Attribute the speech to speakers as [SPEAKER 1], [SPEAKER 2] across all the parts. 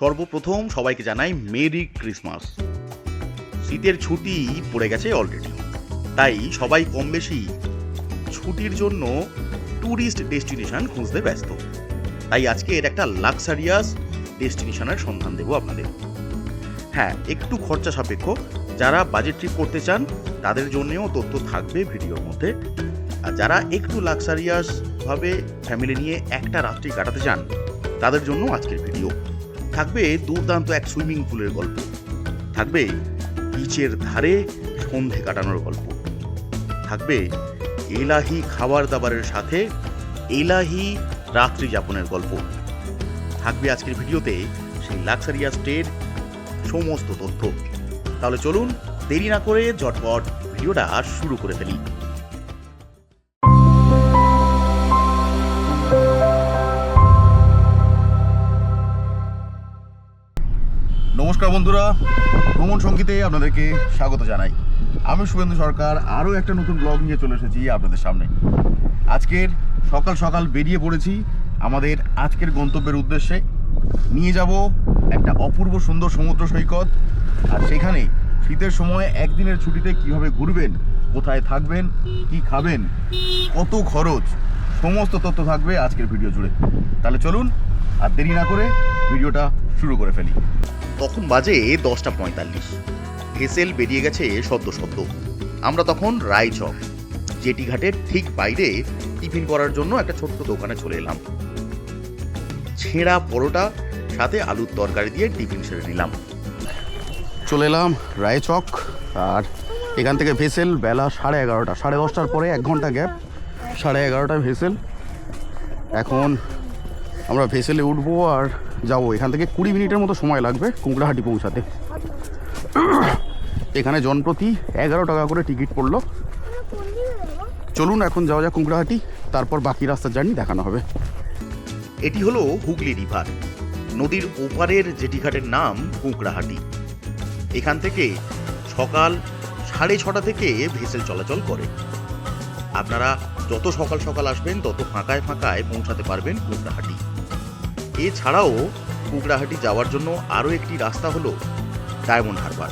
[SPEAKER 1] সর্বপ্রথম সবাইকে জানাই মেরি ক্রিসমাস। শীতের ছুটি পড়ে গেছে অলরেডি তাই সবাই কম বেশি ছুটির জন্য ট্যুরিস্ট ডেস্টিনেশন খুঁজতে ব্যস্ত। তাই আজকে এর একটা লাক্সারিয়াস ডেস্টিনেশনের সন্ধান দেবো আপনাদের। হ্যাঁ একটু খরচা সাপেক্ষ। যারা বাজেট ট্রিপ করতে চান, তাদের জন্যেও তথ্য থাকবে ভিডিওর মধ্যে। আর যারা একটু লাক্সারিয়াসভাবে ফ্যামিলি নিয়ে একটা রাত্রি কাটাতে চান, তাদের জন্য আজকের ভিডিও থাকবে দুর্দান্ত এক সুইমিং পুলের গল্প। থাকবে বিচের ধারে সন্ধে কাটানোর গল্প। থাকবে এলাহি খাবার দাবারের সাথে এলাহি রাত্রি যাপনের গল্প। থাকবে আজকের ভিডিওতে সেই লাক্সারিয়া স্টের সমস্ত তথ্য। তাহলে চলুন দেরি না করে ঝটপট ভিডিওটা শুরু করে ফেলি। নমস্কার বন্ধুরা। ভ্রমণ সঙ্গীতে আপনাদেরকে স্বাগত জানাই। আমি শুভেন্দু সরকার, আরও একটা নতুন ব্লগ নিয়ে চলে এসেছি আপনাদের সামনে। আজকের সকাল সকাল বেরিয়ে পড়েছি আমাদের আজকের গন্তব্যের উদ্দেশ্যে। নিয়ে যাব একটা অপূর্ব সুন্দর সমুদ্র সৈকত। আর সেখানে শীতের সময় একদিনের ছুটিতে কীভাবে ঘুরবেন, কোথায় থাকবেন, কি খাবেন, কত খরচ, সমস্ত তথ্য থাকবে আজকের ভিডিও জুড়ে। তাহলে চলুন আর দেরি না করে ভিডিওটা শুরু করে ফেলি। তখন বাজে দশটা পঁয়তাল্লিশ। ভেসেল বেরিয়ে গেছে সদ্য সদ্য। আমরা তখন রায়চক জেটি ঘাটের ঠিক বাইরে টিফিন করার জন্য একটা ছোট্ট দোকানে চলে এলাম। ছেঁড়া পরোটা সাথে আলুর তরকারি দিয়ে টিফিন সেরে নিলাম। চলে এলাম রায়চক আর এখান থেকে ভেসেল বেলা সাড়ে এগারোটা সাড়ে দশটার পরে এক ঘণ্টা গ্যাপ সাড়ে এগারোটায় ভেসেল। এখন আমরা ভেসেলে উঠবো আর যাব। এখান থেকে কুড়ি মিনিটের মতো সময় লাগবে কুঁকড়াহাটি পৌঁছাতে। এখানে জনপ্রতি এগারো টাকা করে টিকিট পড়ল। চলুন এখন যাওয়া যাক কুঁকড়াহাটি, তারপর বাকি রাস্তার জার্নি দেখানো হবে। এটি হলো হুগলি রিভার, নদীর ওপারের জেটিঘাটের নাম কুঁকড়াহাটি। এখান থেকে সকাল সাড়ে ছটা থেকে ভেসেল চলাচল করে। আপনারা যত সকাল সকাল আসবেন, তত ফাঁকায় ফাঁকায় পৌঁছাতে পারবেন কুঁকড়াহাটি। এছাড়াও কুকড়াহাটি যাওয়ার জন্য আরও একটি রাস্তা হলো ডায়মন্ড হারবার।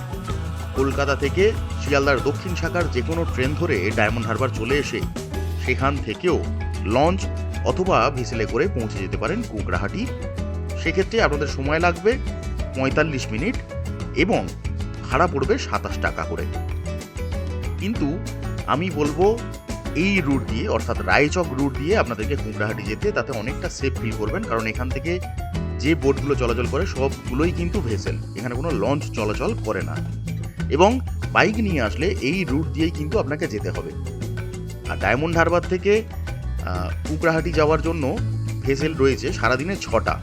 [SPEAKER 1] কলকাতা থেকে শিয়ালদার দক্ষিণ শাখার যে কোনো ট্রেন ধরে ডায়মন্ড হারবার চলে এসে সেখান থেকেও লঞ্চ অথবা ভেসেলে করে পৌঁছে যেতে পারেন কুকড়াহাটি। সেক্ষেত্রে আপনাদের সময় লাগবে পঁয়তাল্লিশ মিনিট এবং ভাড়া পড়বে সাতাশ টাকা করে। কিন্তু আমি বলব এই রুট দিয়ে, অর্থাৎ রায়চক রুট দিয়ে আপনাদেরকে কুমড়াহাটি যেতে, তাতে অনেকটা সেফ ফিল করবেন। কারণ এখান থেকে যে বোটগুলো চলাচল করে, সবগুলোই কিন্তু ভেসেল এখানে কোনো লঞ্চ চলাচল করে না। এবং বাইক নিয়ে আসলে এই রুট দিয়েই কিন্তু আপনাকে যেতে হবে। আর ডায়মন্ড হারবার থেকে কুকড়াহাটি যাওয়ার জন্য ভেসেল রয়েছে সারাদিনে ছটা।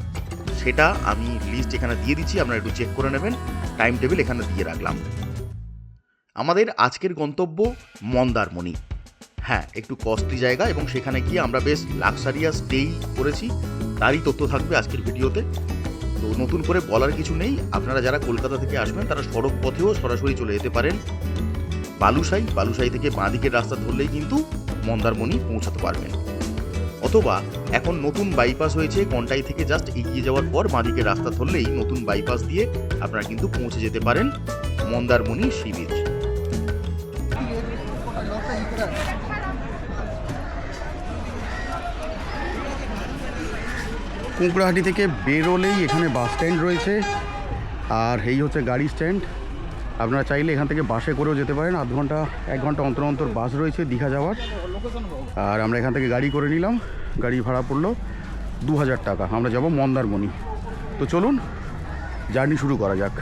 [SPEAKER 1] সেটা আমি লিস্ট এখানে দিয়ে দিচ্ছি, আপনারা একটু চেক করে নেবেন। টাইম টেবিল এখানে দিয়ে রাখলাম। আমাদের আজকের গন্তব্য মন্দারমণি। হ্যাঁ একটু কস্টলি জায়গা এবং সেখানে গিয়ে আমরা বেশ লাক্সারিয়াস স্টেই করেছি। তারই তথ্য থাকবে আজকের ভিডিওতে। তো নতুন করে বলার কিছু নেই। আপনারা যারা কলকাতা থেকে আসবেন, তারা সড়ক পথেও সরাসরি চলে যেতে পারেন। বালুসাই বালুসাই থেকে বাঁদিকের রাস্তা ধরলেই কিন্তু মন্দারমণি পৌঁছাতে পারবেন। অথবা এখন নতুন বাইপাস হয়েছে, কন্টাই থেকে জাস্ট এগিয়ে যাওয়ার পর বাঁদিকের রাস্তা ধরলেই নতুন বাইপাস দিয়ে আপনারা কিন্তু পৌঁছে যেতে পারেন মন্দারমণি সি বিচ কুঁকড়াহাটি থেকে বেরোলেই এখানে বাস স্ট্যান্ড রয়েছে। আর এই হচ্ছে গাড়ি স্ট্যান্ড। আপনারা চাইলে এখান থেকে বাসে করেও যেতে পারেন। আধ ঘণ্টা, এক ঘণ্টা অন্তর অন্তর বাস রয়েছে দীঘা যাওয়ার। আর আমরা এখান থেকে গাড়ি করে নিলাম। গাড়ি ভাড়া পড়ল দু হাজার টাকা। আমরা যাব মন্দারমণি। তো চলুন, জার্নি শুরু করা যাক।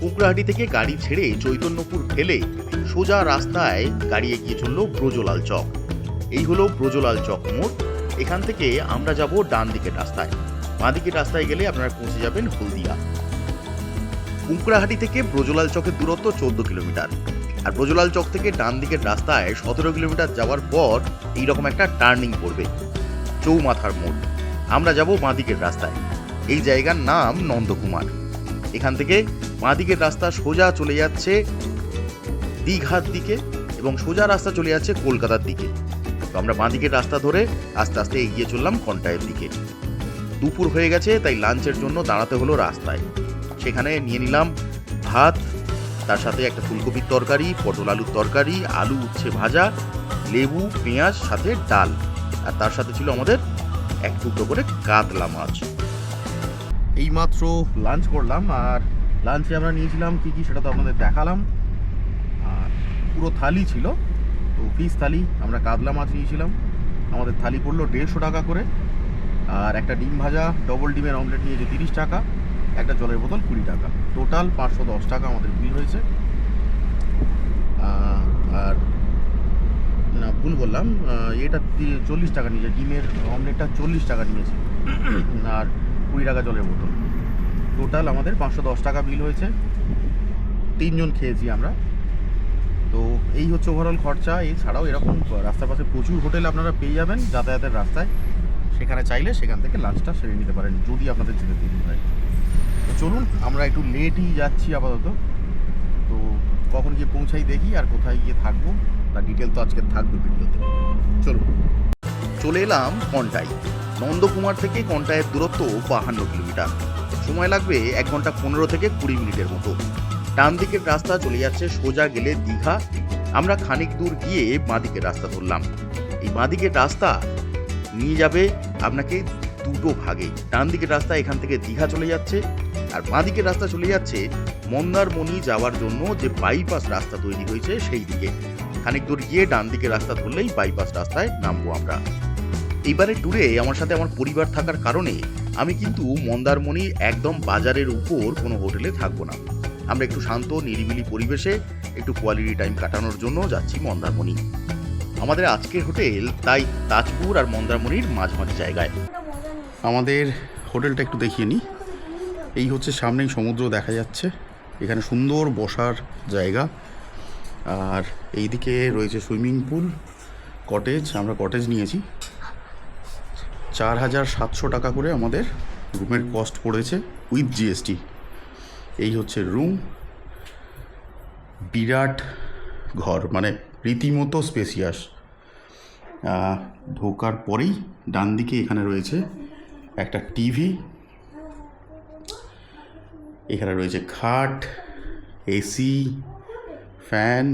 [SPEAKER 1] কুকড়াহাটি থেকে গাড়ি ছেড়ে চৈতন্যপুর ফেলে সোজা রাস্তায় গাড়ি এগিয়ে চলল ব্রজলাল চক। এই হলো ব্রজলাল চক মোড়। এখান থেকে আমরা যাব ডান দিকের রাস্তায়। বাঁ দিকের রাস্তায় গেলে আপনারা পৌঁছে যাবেন হলদিয়া। কুঁকড়াহাটি থেকে ব্রজলাল চকের দূরত্ব চোদ্দ কিলোমিটার। আর ব্রজলাল চক থেকে ডান দিকের রাস্তায় সতেরো কিলোমিটার যাওয়ার পর এইরকম একটা টার্নিং পড়বে, চৌমাথার মোড়। আমরা যাব বাঁ দিকের রাস্তায়। এই জায়গার নাম নন্দকুমার। এখান থেকে বাঁ দিকের রাস্তা সোজা চলে যাচ্ছে দীঘার দিকে এবং সোজা রাস্তা চলে যাচ্ছে কলকাতার দিকে। তো আমরা বাঁ দিকের রাস্তা ধরে আস্তে আস্তে এগিয়ে চললাম কন্টায়ের দিকে। দুপুর হয়ে গেছে, তাই লাঞ্চের জন্য দাঁড়াতে হলো রাস্তায়। সেখানে নিয়ে নিলাম ভাত, তার সাথে একটা ফুলকপির তরকারি, পটল আলুর তরকারি, আলু উচ্ছে ভাজা, লেবু, পেঁয়াজ, সাথে ডাল। আর তার সাথে ছিল আমাদের এক টুকরো করে কাতলা মাছ। এইমাত্র লাঞ্চ করলাম, আর লাঞ্চে আমরা নিয়েছিলাম কি কি সেটা তো আপনাদের দেখালাম। আর পুরো থালি ছিল। তো ফিস থালি আমরা কাতলা মাছ নিয়েছিলাম। আমাদের থালি পড়ল দেড়শো টাকা করে। আর একটা ডিম ভাজা ডবল ডিমের অমলেট নিয়েছে তিরিশ টাকা, একটা জলের বোতল কুড়ি টাকা। টোটাল পাঁচশো দশ টাকা আমাদের বিল হয়েছে। আর না, ভুল বললাম। এটা চল্লিশ টাকা নিয়েছে, ডিমের অমলেটটা চল্লিশ টাকা নিয়েছে। আর কুড়ি টাকা জলের বোতল। টোটাল আমাদের পাঁচশো দশ টাকা বিল হয়েছে। তিনজন খেয়েছি আমরা। তো এই হচ্ছে ওভারঅল খরচা, এছাড়াও এরকম রাস্তার পাশে প্রচুর হোটেল আপনারা পেয়ে যাবেন যাতায়াতের রাস্তায়। সেখানে চাইলে সেখান থেকে লাঞ্চটা সেরে নিতে পারেন, যদি আপনাদের যেতে দেরি হয়। তো চলুন, আমরা একটু লেটই যাচ্ছি আপাতত। তো কখন গিয়ে পৌঁছাই দেখি আর কোথায় গিয়ে থাকব। তার ডিটেল তো আজকে থাকবে ভিডিওতে। চলুন। চলে এলাম কন্টাই। নন্দকুমার থেকে কন্টাইয়ের দূরত্ব বাহান্ন কিলোমিটার। সময় লাগবে এক ঘণ্টা পনেরো থেকে কুড়ি মিনিটের মতো। ডান দিকের রাস্তা চলে যাচ্ছে সোজা গেলে দীঘা। আমরা খানিক দূর গিয়ে বাঁদিকের রাস্তা ধরলাম। এই বাঁদিকের রাস্তা নিয়ে যাবে আপনাকে দুটো ভাগে ডান দিকের রাস্তা এখান থেকে দীঘা চলে যাচ্ছে আর বাঁদিকের রাস্তা চলে যাচ্ছে মন্দারমণি যাওয়ার জন্য যে বাইপাস রাস্তা তৈরি হয়েছে সেই দিকে। খানিক দূর গিয়ে ডান দিকের রাস্তা ধরলেই বাইপাস রাস্তায় নামবো আমরা। এইবারে ট্যুরে আমার সাথে আমার পরিবার থাকার কারণে আমি কিন্তু মন্দারমণি একদম বাজারের উপর কোনো হোটেলে থাকব না। আমরা একটু শান্ত, নিরিবিলি পরিবেশে একটু কোয়ালিটি টাইম কাটানোর জন্য যাচ্ছি মন্দারমণি। আমাদের আজকের হোটেল তাই তাজপুর আর মন্দারমণির মাঝামাঝি জায়গায়। আমাদের হোটেলটা একটু দেখিয়ে নিই। এই হচ্ছে সামনেই সমুদ্র দেখা যাচ্ছে। এখানে সুন্দর বসার জায়গা। আর এইদিকে রয়েছে সুইমিং পুল কটেজ আমরা কটেজ নিয়েছি। চার হাজার সাতশো টাকা করে আমাদের রুমের কস্ট পড়েছে উইথ জিএসটি এই হচ্ছে রুম বিরাট ঘর মানে রীতিমতো স্পেসিয়াস ঢোকার পরেই ডান দিকে এখানে রয়েছে একটা টিভি এখানে রয়েছে খাট এসি ফ্যান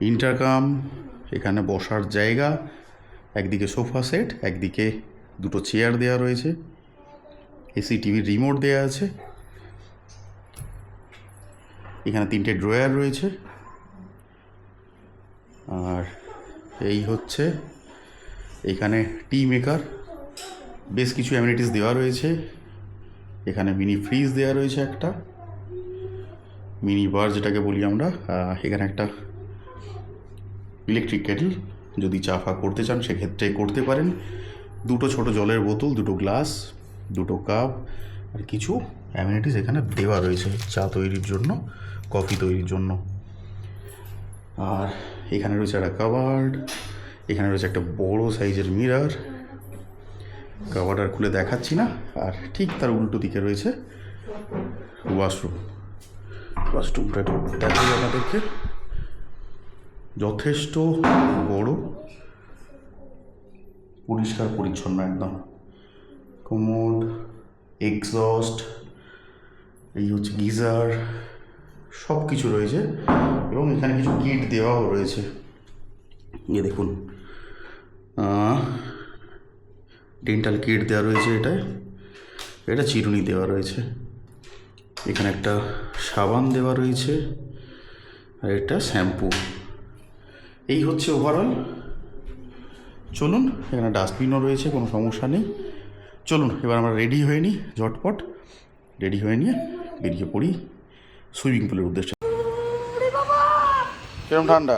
[SPEAKER 1] ইন্টারকাম এখানে বসার জায়গা, একদিকে সোফা সেট একদিকে দুটো চেয়ার দেওয়া রয়েছে। এসি টিভির রিমোট দেওয়া আছে। এখানে তিনটে ড্রয়ার রয়েছে। আর এই হচ্ছে এখানে টি মেকার। বেশ কিছু অ্যামিনিটিস দেওয়া রয়েছে। এখানে মিনি ফ্রিজ দেওয়া রয়েছে একটা। মিনি বার যেটাকে বলি আমরা। এখানে একটা ইলেকট্রিক কেটল যদি চা ফা করতে চান সেক্ষেত্রে করতে পারেন। দুটো ছোট জলের বোতল, দুটো গ্লাস দুটো কাপ আর কিছু অ্যামিনিটিস এখানে দেওয়া রয়েছে, চা তৈরির জন্য কফি তৈরির জন্য। আর এখানে রয়েছে একটা কাবার্ড এখানে রয়েছে একটা বড় সাইজের মিরার কাবার্ড আর খুলে দেখাচ্ছি না, আর ঠিক তার উল্টো দিকে রয়েছে ওয়াশরুম ওয়াশরুমটা একটু দেখাই আপনাদেরকে। যথেষ্ট বড়, পরিষ্কার, পরিচ্ছন্ন একদম। কোমোড এক্সস্ট এই হচ্ছে গিজার সব কিছু রয়েছে এবং এখানে কিছু কিট দেওয়াও রয়েছে। ইয়ে দেখুন ডেন্টাল কিট দেওয়া রয়েছে এটায়, এটা চিরুনি দেওয়া রয়েছে। এখানে একটা সাবান দেওয়া রয়েছে আর এটা শ্যাম্পু। এই হচ্ছে ওভারঅল চলুন, এখানে ডাস্টবিনও রয়েছে, কোনো সমস্যা নেই। চলুন এবার আমরা রেডি হয়ে নিই ঝটপট। রেডি হয়ে নিয়ে বেরিয়ে পড়ি সুইমিং পুলের উদ্দেশ্যে। কিরম ঠান্ডা?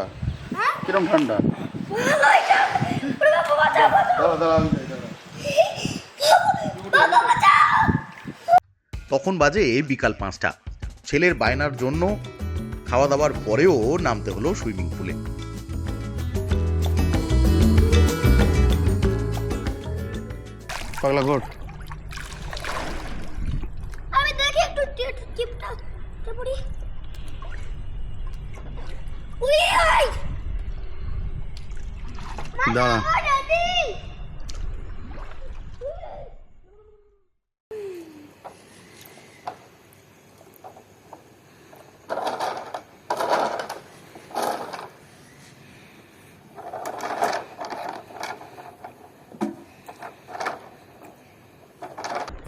[SPEAKER 1] কিরম ঠান্ডা। তখন বাজে বিকাল পাঁচটা। ছেলের বায়নার জন্য খাওয়া দাওয়ার পরেও নামতে হলো সুইমিং পুলে পাগলা গোট।
[SPEAKER 2] আমি দেখি একটু টিপটা আই
[SPEAKER 1] দাঁড়া।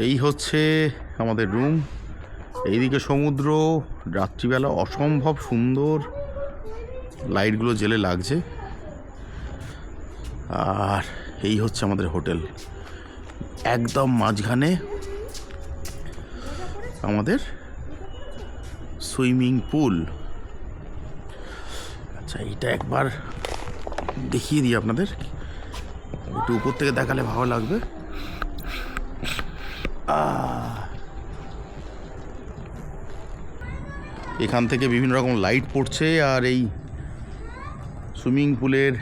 [SPEAKER 1] এই হচ্ছে আমাদের রুম এইদিকে সমুদ্র, রাত্রিবেলা অসম্ভব সুন্দর লাইটগুলো জেলে লাগছে। আর এই হচ্ছে আমাদের হোটেল একদম মাঝখানে আমাদের সুইমিং পুল আচ্ছা এইটা একবার দেখিয়ে দিই আপনাদের। একটু উপর থেকে দেখালে ভালো লাগবে। এখান থেকে বিভিন্ন রকম লাইট পড়ছে আর এই সুইমিং পুলের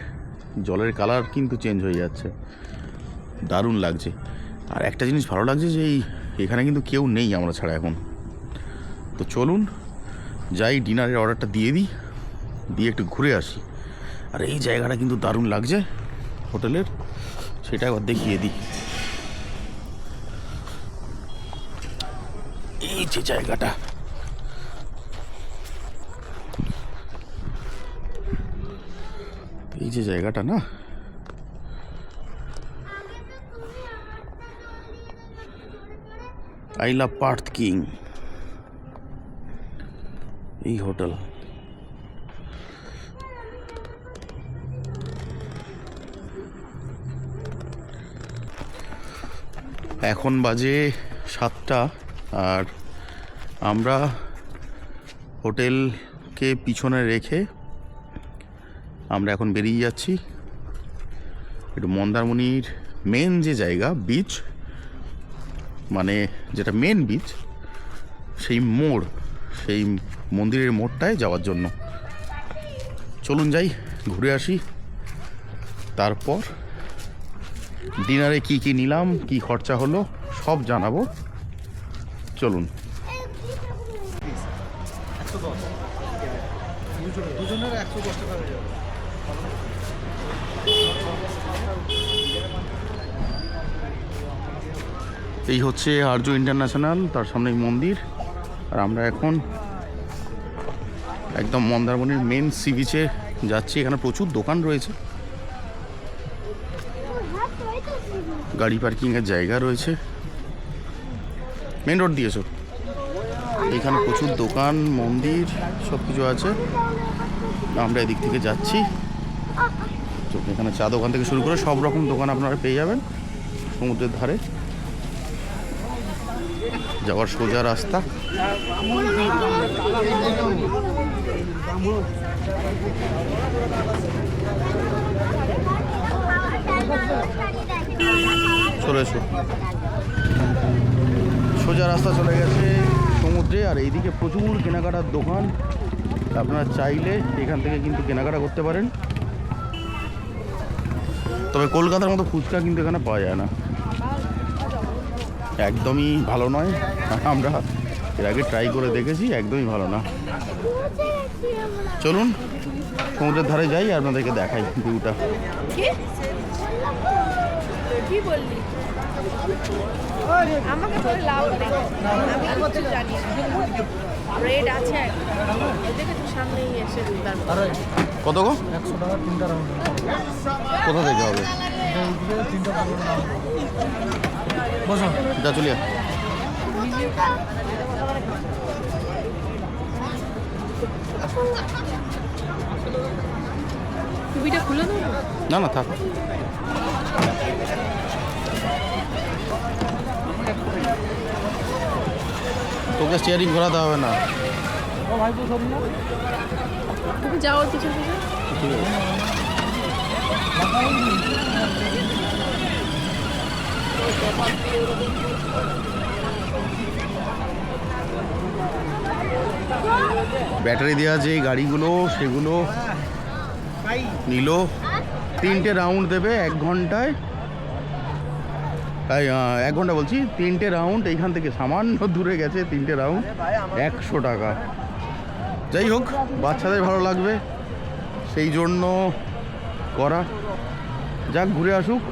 [SPEAKER 1] জলের কালার কিন্তু চেঞ্জ হয়ে যাচ্ছে। দারুণ লাগছে। আর একটা জিনিস ভালো লাগছে যে এই এখানে কিন্তু কেউ নেই আমরা ছাড়া এখন। তো চলুন, যাই ডিনারের অর্ডারটা দিয়ে দিই, দিয়ে একটু ঘুরে আসি। আর এই জায়গাটা কিন্তু দারুণ লাগছে, হোটেলের। সেটা একবার দেখিয়ে দিই। এই যে জায়গাটা। এই যে জায়গাটা না? আই লাভ পার্থ কিং এই হোটেল। এখন বাজে সাতটা। আর আমরা হোটেলকে পিছনে রেখে আমরা এখন বেরিয়ে যাচ্ছি। একটু মন্দারমণির মেন যে জায়গা বিচ মানে যেটা মেন বিচ সেই মোড়, সেই মন্দিরের মোড়টায় যাওয়ার জন্য। চলুন যাই, ঘুরে আসি। তারপর ডিনারে কি কি নিলাম, কি খরচা হলো, সব জানাব। চলুন। এই হচ্ছে আর্য ইন্টারন্যাশনাল, তার সামনে মন্দির। আর আমরা এখন একদম মন্দারমণির মেন সি বিচে যাচ্ছি। এখানে প্রচুর দোকান রয়েছে। গাড়ি পার্কিংয়ের জায়গা রয়েছে। মেন রোড দিয়েছ? এখানে প্রচুর দোকান, মন্দির সব কিছু আছে। আমরা এদিক থেকে যাচ্ছি। এখানে চা দোকান থেকে শুরু করে সব রকম দোকান আপনারা পেয়ে যাবেন সমুদ্রের ধারে। যাওয়ার সোজা রাস্তা। চলে এসো। সোজা রাস্তা চলে গেছে সমুদ্রে, আর এইদিকে প্রচুর কেনাকাটার দোকান। আপনারা চাইলে এখান থেকে কিন্তু কেনাকাটা করতে পারেন। তবে কলকাতার মতো ফুচকা কিন্তু এখানে পাওয়া যায় না। একদমই ভালো নয়। আমরা এর আগে ট্রাই করে দেখেছি, একদমই ভালো না। চলুন, সমুদ্রের ধারে যাই, আপনাদেরকে দেখাই ভিউটা।
[SPEAKER 3] কি বললি? আমাকে বলে লাভ নেই। আমি কিছু জানি রেড আছে এদিকে তো সামনেই এসে তারপর।
[SPEAKER 1] কত গো?
[SPEAKER 4] একশো টাকা তিনটা রাউন্ড
[SPEAKER 1] কোথা থেকে হবে?
[SPEAKER 4] তিনটা বসো।
[SPEAKER 1] যা চলিয়া
[SPEAKER 3] টুপিটা খুলে দেবো?
[SPEAKER 1] না না থাক। তোকে স্টিয়ারিং ঘোরাতে হবে না।
[SPEAKER 4] ও ভাই তো সরি না
[SPEAKER 3] তুমি যাও ওর পিছন পিছন
[SPEAKER 1] ঠিক ব্যাটারি দেওয়া যে গাড়িগুলো সেগুলো নিল। তিনটে রাউন্ড দেবে এক ঘন্টায়। আহ, এক ঘণ্টা বলছি তিনটে রাউন্ড এইখান থেকে সামান্য দূরে গেছে তিনটে রাউন্ড একশো টাকা। যাই হোক বাচ্চাদের ভালো লাগবে সেই জন্য করা। যাক ঘুরে আসুক।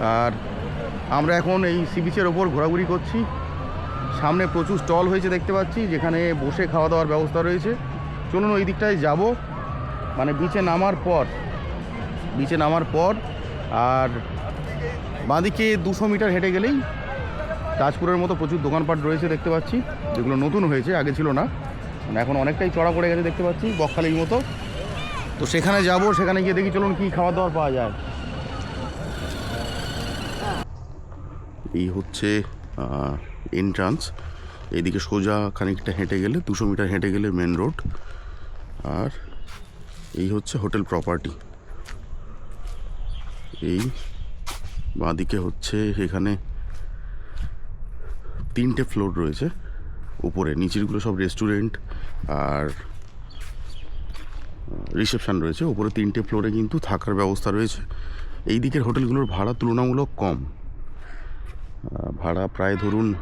[SPEAKER 1] আর আমরা এখন এই সি বিচের ওপর ঘোরাঘুরি করছি। সামনে প্রচুর স্টল হয়েছে দেখতে পাচ্ছি যেখানে বসে খাওয়া দাওয়ার ব্যবস্থা রয়েছে। চলুন ওই দিকটায় যাব। মানে বিচে নামার পর বিচে নামার পর আর বাঁদিকে দুশো মিটার হেঁটে গেলেই তাজপুরের মতো প্রচুর দোকানপাট রয়েছে দেখতে পাচ্ছি, যেগুলো নতুন হয়েছে, আগে ছিল না। মানে এখন অনেকটাই চড়া পড়ে গেছে দেখতে পাচ্ছি, বকখালির মতো। তো সেখানে যাব, সেখানে গিয়ে দেখি চলুন কী খাবার দাবার পাওয়া যায়। এই হচ্ছে এন্ট্রান্স এইদিকে সোজা খানিকটা হেঁটে গেলে, দুশো মিটার হেঁটে গেলে মেন রোড আর এই হচ্ছে হোটেল প্রপার্টি এই বাঁদিকে হচ্ছে এখানে তিনটে ফ্লোর রয়েছে। উপরে নিচেরগুলো সব রেস্টুরেন্ট আর রিসেপশন রয়েছে। উপরে তিনটে ফ্লোরে কিন্তু থাকার ব্যবস্থা রয়েছে। এই দিকের হোটেলগুলোর ভাড়া তুলনামূলক কম। ভাড়া প্রায় ধরুন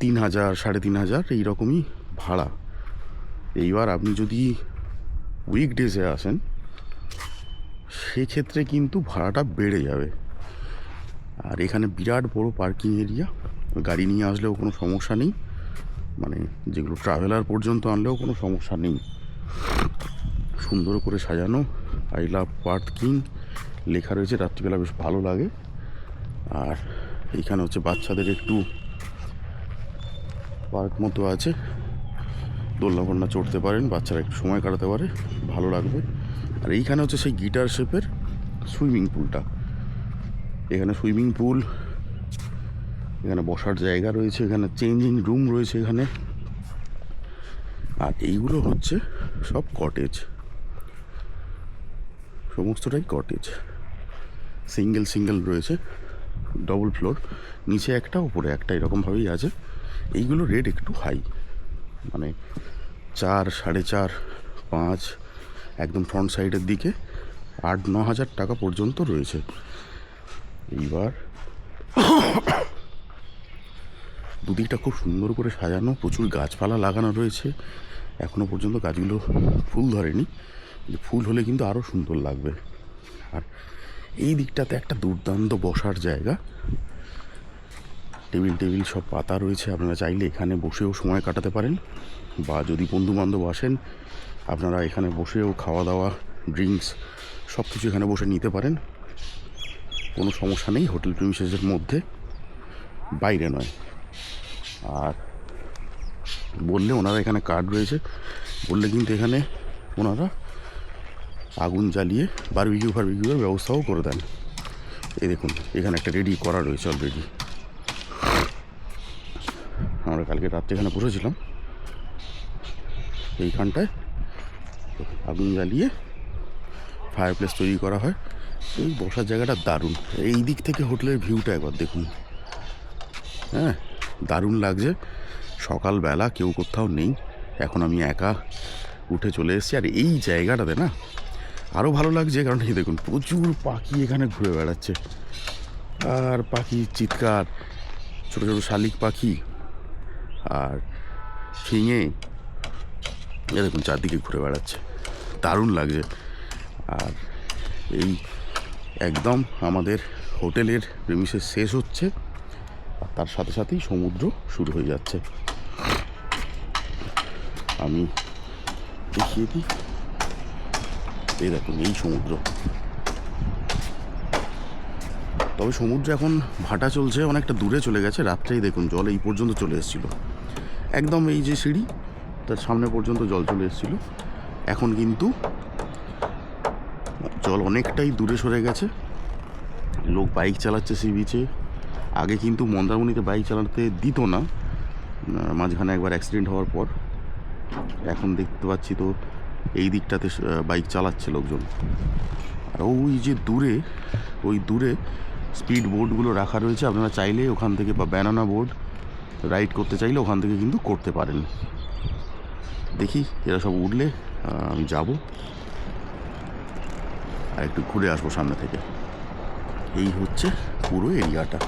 [SPEAKER 1] তিন হাজার, সাড়ে তিন হাজার, এইরকমই ভাড়া। এইবার আপনি যদি উইকডেজে আসেন, সেক্ষেত্রে কিন্তু ভাড়াটা বেড়ে যাবে। আর এখানে বিরাট বড় পার্কিং এরিয়া। গাড়ি নিয়ে আসলেও কোনো সমস্যা নেই। মানে যেগুলো ট্রাভেলার পর্যন্ত আনলেও কোনো সমস্যা নেই। সুন্দর করে সাজানো। আই লাভ পার্কিং লেখা রয়েছে, রাত্রিবেলা বেশ ভালো লাগে। আর এইখানে হচ্ছে বাচ্চাদের একটু পার্ক মতো আছে। দোলনা ফোলনা চড়তে পারেন, বাচ্চারা একটু সময় কাটাতে পারে, ভালো লাগবে। আর এইখানে হচ্ছে সেই গিটার শেপের সুইমিং পুলটা এখানে সুইমিং পুল, এখানে বসার জায়গা রয়েছে, এখানে চেঞ্জিং রুম রয়েছে এখানে। আর এইগুলো হচ্ছে সব কটেজ সমস্তটাই কটেজ সিঙ্গেল সিঙ্গেল রয়েছে ডবল ফ্লোর নিচে একটা, উপরে একটা, এরকমভাবেই আছে। এইগুলো রেট একটু হাই মানে চার, সাড়ে চার, পাঁচ, একদম ফ্রন্ট সাইডের দিকে আট, ন হাজার টাকা পর্যন্ত রয়েছে। এইবার। দুদিকটা খুব সুন্দর করে সাজানো, প্রচুর গাছপালা লাগানো রয়েছে। এখনও পর্যন্ত গাছগুলো ফুল ধরেনি ফুল হলে কিন্তু আরও সুন্দর লাগবে। আর এই দিকটাতে একটা দুর্দান্ত বসার জায়গা। টেবিল টেবিল সব পাতা রয়েছে, আপনারা চাইলে এখানে বসেও সময় কাটাতে পারেন। বা যদি বন্ধু বান্ধব আসেন, আপনারা এখানে বসেও খাওয়া দাওয়া ড্রিঙ্কস সব কিছু এখানে বসে নিতে পারেন। কোনো সমস্যা নেই, হোটেল প্রিমিসেসের মধ্যে, বাইরে নয়। আর বললে ওনারা এখানে কার্ড রয়েছে, বললে কিন্তু এখানে ওনারা আগুন জ্বালিয়ে বারবিকিউ ফারবিকিউর ব্যবস্থাও করে দেন। এই দেখুন, এখানে একটা রেডি করা রয়েছে অলরেডি আমরা কালকে রাত্রে এখানে বসেছিলাম। এইখানটায় আগুন জ্বালিয়ে ফায়ার প্লেস তৈরি করা হয়। এই বসার জায়গাটা দারুণ। এই দিক থেকে হোটেলের ভিউটা একবার দেখুন। হ্যাঁ দারুণ লাগছে। সকালবেলা কেউ কোথাও নেই। এখন আমি একা উঠে চলে এসেছি। আর এই জায়গাটাতে না আরও ভালো লাগছে। কারণ এই দেখুন, প্রচুর পাখি এখানে ঘুরে বেড়াচ্ছে। আর পাখি চিৎকার, ছোটো ছোটো শালিক পাখি আর ফিঙে এ দেখুন, চারদিকে ঘুরে বেড়াচ্ছে। দারুণ লাগছে। আর এই একদম আমাদের হোটেলের প্রেমিসের শেষ হচ্ছে। আর তার সাথে সাথেই সমুদ্র শুরু হয়ে যাচ্ছে। আমি দেখিয়ে দিই। এই দেখুন, এই সমুদ্র। তবে সমুদ্র এখন ভাটা চলছে, অনেকটা দূরে চলে গেছে। রাত্রেই দেখুন, জল এই পর্যন্ত চলে এসেছিল। একদম এই যে সিঁড়ি, তার সামনে পর্যন্ত জল চলে এসেছিল। এখন কিন্তু জল অনেকটাই দূরে সরে গেছে। লোক বাইক চালাচ্ছে সি বিচে আগে কিন্তু মন্দারমণিতে বাইক চালাতে দিত না। মাঝখানে একবার অ্যাক্সিডেন্ট হওয়ার পর। এখন দেখতে পাচ্ছি তো এই দিকটাতে বাইক চালাচ্ছে লোকজন। আর ওই যে দূরে, ওই দূরে স্পিড বোর্ডগুলো রাখা রয়েছে। আপনারা চাইলে ওখান থেকে বা ব্যানানা বোর্ড রাইড করতে চাইলে ওখান থেকে কিন্তু করতে পারেন। দেখি এরা সব উঠলে আমি যাব। আর একটু ঘুরে আসব সামনে থেকে। এই হচ্ছে পুরো এরিয়াটা।